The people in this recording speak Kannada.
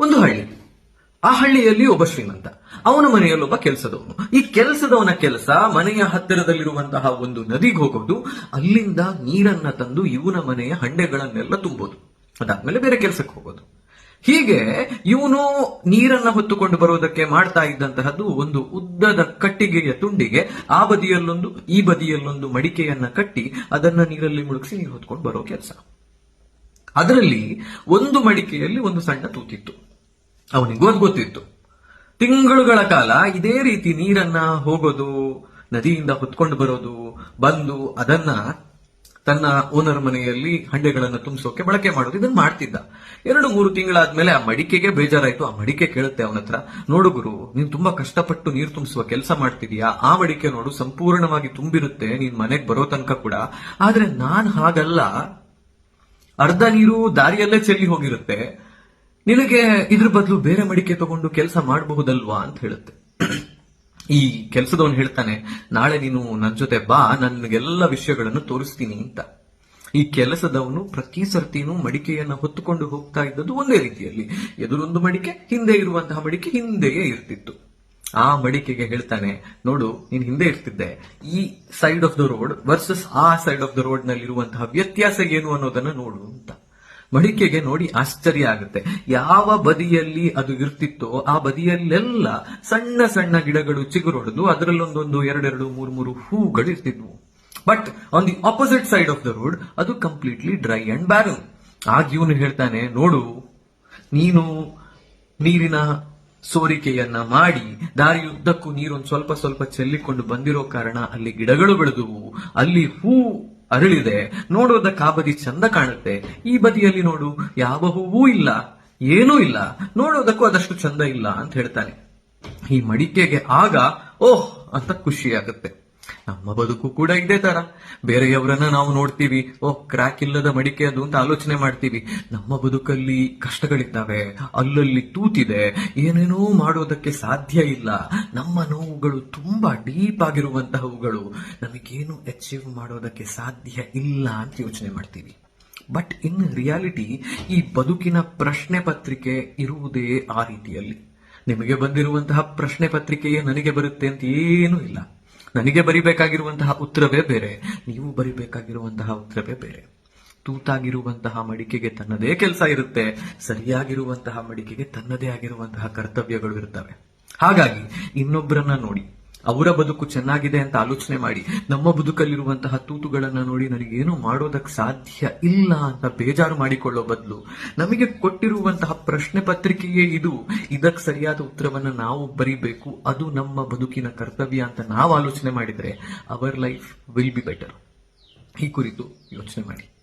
ಒಂದು ಹಳ್ಳಿ. ಆ ಹಳ್ಳಿಯಲ್ಲಿ ಒಬ್ಬ ಶ್ರೀಮಂತ. ಅವನ ಮನೆಯಲ್ಲೊಬ್ಬ ಕೆಲಸದವನು. ಈ ಕೆಲಸದವನ ಕೆಲಸ ಮನೆಯ ಹತ್ತಿರದಲ್ಲಿರುವಂತಹ ಒಂದು ನದಿಗೆ ಹೋಗೋದು, ಅಲ್ಲಿಂದ ನೀರನ್ನ ತಂದು ಇವನ ಮನೆಯ ಹಂಡೆಗಳನ್ನೆಲ್ಲ ತುಂಬೋದು. ಅದಾದ್ಮೇಲೆ ಬೇರೆ ಕೆಲಸಕ್ಕೆ ಹೋಗೋದು. ಹೀಗೆ ಇವನು ನೀರನ್ನ ಹೊತ್ತುಕೊಂಡು ಬರುವುದಕ್ಕೆ ಮಾಡ್ತಾ ಇದ್ದಂತಹದ್ದು ಒಂದು ಉದ್ದದ ಕಟ್ಟಿಗೆಯ ತುಂಡಿಗೆ, ಆ ಬದಿಯಲ್ಲೊಂದು, ಈ ಬದಿಯಲ್ಲೊಂದು ಮಡಿಕೆಯನ್ನ ಕಟ್ಟಿ ಅದನ್ನ ನೀರಲ್ಲಿ ಮುಳುಗಿಸಿ ನೀರು ಹೊತ್ಕೊಂಡು ಬರೋ ಕೆಲಸ. ಅದರಲ್ಲಿ ಒಂದು ಮಡಿಕೆಯಲ್ಲಿ ಒಂದು ಸಣ್ಣ ತೂತಿತ್ತು. ಅವನಿಗೂ ಅದು ಗೊತ್ತಿತ್ತು. ತಿಂಗಳುಗಳ ಕಾಲ ಇದೇ ರೀತಿ ನೀರನ್ನ ಹೋಗೋದು, ನದಿಯಿಂದ ಹೊತ್ಕೊಂಡು ಬರೋದು, ಬಂದು ಅದನ್ನ ತನ್ನ ಓನರ್ ಮನೆಯಲ್ಲಿ ಹಂಡೆಗಳನ್ನು ತುಂಬಿಸೋಕೆ ಬಳಕೆ ಮಾಡೋದು, ಇದನ್ನ ಮಾಡ್ತಿದ್ದ. ಎರಡು ಮೂರು ತಿಂಗಳಾದ್ಮೇಲೆ ಆ ಮಡಿಕೆಗೆ ಬೇಜಾರಾಯ್ತು. ಆ ಮಡಿಕೆ ಕೇಳುತ್ತೆ ಅವನ ಹತ್ರ, ನೋಡು ಗುರು, ನೀನ್ ತುಂಬಾ ಕಷ್ಟಪಟ್ಟು ನೀರು ತುಂಬಿಸುವ ಕೆಲಸ ಮಾಡ್ತಿದೀಯಾ? ಆ ಮಡಿಕೆ ನೋಡು, ಸಂಪೂರ್ಣವಾಗಿ ತುಂಬಿರುತ್ತೆ, ನೀನ್ ಮನೆಗೆ ಬರೋ ತನಕ ಕೂಡ. ಆದ್ರೆ ನಾನ್ ಹಾಗಲ್ಲ. ಅರ್ಧ ನೀರು ದಾರಿಯಲ್ಲೇ ಚೆಲ್ಲಿ ಹೋಗಿರುತ್ತೆ. ನಿನಗೆ ಇದ್ರ ಬದಲು ಬೇರೆ ಮಡಿಕೆ ತಗೊಂಡು ಕೆಲಸ ಮಾಡಬಹುದಲ್ವಾ ಅಂತ ಹೇಳುತ್ತೆ. ಈ ಕೆಲಸದವನು ಹೇಳ್ತಾನೆ, ನಾಳೆ ನೀನು ನನ್ನ ಜೊತೆ ಬಾ, ನನ್ಗೆಲ್ಲ ವಿಷಯಗಳನ್ನು ತೋರಿಸ್ತೀನಿ ಅಂತ. ಈ ಕೆಲಸದವನು ಪ್ರತಿ ಸರ್ತಿನೂ ಮಡಿಕೆಯನ್ನ ಹೊತ್ತುಕೊಂಡು ಹೋಗ್ತಾ ಇದ್ದದ್ದು ಒಂದೇ ರೀತಿಯಲ್ಲಿ. ಎದುರೊಂದು ಮಡಿಕೆ, ಹಿಂದೆ ಇರುವಂತಹ ಮಡಿಕೆ ಹಿಂದೆಯೇ ಇರ್ತಿತ್ತು. ಆ ಮಡಿಕೆಗೆ ಹೇಳ್ತಾನೆ, ನೋಡು, ನೀನ್ ಹಿಂದೆ ಇರ್ತಿದ್ದೆ. ಈ side of the road versus ಆ ಸೈಡ್ ಆಫ್ ದ ರೋಡ್ನಲ್ಲಿ ಇರುವಂತಹ ವ್ಯತ್ಯಾಸ ಏನು ಅನ್ನೋದನ್ನ ನೋಡು ಅಂತ. ಮಡಿಕೆಗೆ ನೋಡಿ ಆಶ್ಚರ್ಯ ಆಗುತ್ತೆ. ಯಾವ ಬದಿಯಲ್ಲಿ ಅದು ಇರ್ತಿತ್ತೋ ಆ ಬದಿಯಲ್ಲೆಲ್ಲ ಸಣ್ಣ ಸಣ್ಣ ಗಿಡಗಳು ಚಿಗುರೊಡೆದು ಅದರಲ್ಲೊಂದೊಂದು ಎರಡೆರಡು ಮೂರು ಮೂರು ಹೂಗಳು ಇರ್ತಿದ್ವು. But on the opposite side of the road ಅದು ಕಂಪ್ಲೀಟ್ಲಿ ಡ್ರೈ ಅಂಡ್ ಬ್ಯಾರಲ್ ಆಗ ಇವನು ಹೇಳ್ತಾನೆ, ನೋಡು, ನೀನು ನೀರಿನ ಸೋರಿಕೆಯನ್ನ ಮಾಡಿ, ದಾರಿಯುದ್ದಕ್ಕೂ ನೀರೊಂದು ಸ್ವಲ್ಪ ಸ್ವಲ್ಪ ಚೆಲ್ಲಿಕೊಂಡು ಬಂದಿರೋ ಕಾರಣ ಅಲ್ಲಿ ಗಿಡಗಳು ಬೆಳೆದುವು. ಅಲ್ಲಿ ಹೂ ಅರಳಿದೆ. ನೋಡೋದಕ್ಕೆ ಆ ಬದಿ ಚಂದ ಕಾಣುತ್ತೆ. ಈ ಬದಿಯಲ್ಲಿ ನೋಡು, ಯಾವ ಹೂವೂ ಇಲ್ಲ, ಏನೂ ಇಲ್ಲ. ನೋಡೋದಕ್ಕೂ ಅದಷ್ಟು ಚಂದ ಇಲ್ಲ ಅಂತ ಹೇಳ್ತಾನೆ. ಈ ಮಡಿಕೆಗೆ ಆಗ, ಓಹ್, ಅಂತ ಖುಷಿ ಆಗುತ್ತೆ ನಮ್ಮ ಬದುಕು ಕೂಡ ಇದೇ ತರ. ಬೇರೆಯವರನ್ನ ನಾವು ನೋಡ್ತೀವಿ. ಓ ಕ್ರ್ಯಾಕ್ ಇಲ್ಲದ ಮಡಿಕೆ ಅದು ಅಂತ ಆಲೋಚನೆ ಮಾಡ್ತೀವಿ. ನಮ್ಮ ಬದುಕಲ್ಲಿ ಕಷ್ಟಗಳಿದ್ದಾವೆ. ಅಲ್ಲಲ್ಲಿ ತೂತಿದೆ. ಏನೇನೋ ಮಾಡೋದಕ್ಕೆ ಸಾಧ್ಯ ಇಲ್ಲ. ನಮ್ಮ ನೋವುಗಳು ತುಂಬಾ ಡೀಪ್ ಆಗಿರುವಂತಹವುಗಳು. ನಮಗೇನು ಅಚೀವ್ ಮಾಡೋದಕ್ಕೆ ಸಾಧ್ಯ ಇಲ್ಲ ಅಂತ ಯೋಚನೆ ಮಾಡ್ತೀವಿ. ಬಟ್ ಇನ್ ರಿಯಾಲಿಟಿ ಈ ಬದುಕಿನ ಪ್ರಶ್ನೆ ಪತ್ರಿಕೆ ಇರುವುದೇ ಆ ರೀತಿಯಲ್ಲಿ. ನಿಮಗೆ ಬಂದಿರುವಂತಹ ಪ್ರಶ್ನೆ ಪತ್ರಿಕೆಯೇ ನನಗೆ ಬರುತ್ತೆ ಅಂತ ಏನೂ ಇಲ್ಲ. ನನಗೆ ಬರಿಬೇಕಾಗಿರುವಂತಹ ಉತ್ತರವೇ ಬೇರೆ, ನೀವು ಬರಿಬೇಕಾಗಿರುವಂತಹ ಉತ್ತರವೇ ಬೇರೆ. ತೂತಾಗಿರುವಂತಹ ಮಡಿಕೆಗೆ ತನ್ನದೇ ಕೆಲಸ ಇರುತ್ತೆ, ಸರಿಯಾಗಿರುವಂತಹ ಮಡಿಕೆಗೆ ತನ್ನದೇ ಆಗಿರುವಂತಹ ಕರ್ತವ್ಯಗಳು ಇರ್ತವೆ ಹಾಗಾಗಿ ಇನ್ನೊಬ್ಬರನ್ನ ನೋಡಿ. ಅವರ ಬದುಕು ಚೆನ್ನಾಗಿದೆ ಅಂತ ಆಲೋಚನೆ ಮಾಡಿ, ನಮ್ಮ ಬದುಕಲ್ಲಿರುವಂತಹ ತೂತುಗಳನ್ನು ನೋಡಿ ನನಗೇನು ಮಾಡೋದಕ್ಕೆ ಸಾಧ್ಯ ಇಲ್ಲ ಅಂತ ಬೇಜಾರು ಮಾಡಿಕೊಳ್ಳೋ ಬದಲು, ನಮಗೆ ಕೊಟ್ಟಿರುವಂತಹ ಪ್ರಶ್ನೆ ಪತ್ರಿಕೆಯೇ ಇದು. ಇದಕ್ಕೆ ಸರಿಯಾದ ಉತ್ತರವನ್ನು ನಾವು ಬರೀಬೇಕು. ಅದು ನಮ್ಮ ಬದುಕಿನ ಕರ್ತವ್ಯ ಅಂತ ನಾವು ಆಲೋಚನೆ ಮಾಡಿದರೆ our life will be better ಈ ಕುರಿತು ಯೋಚನೆ ಮಾಡಿ.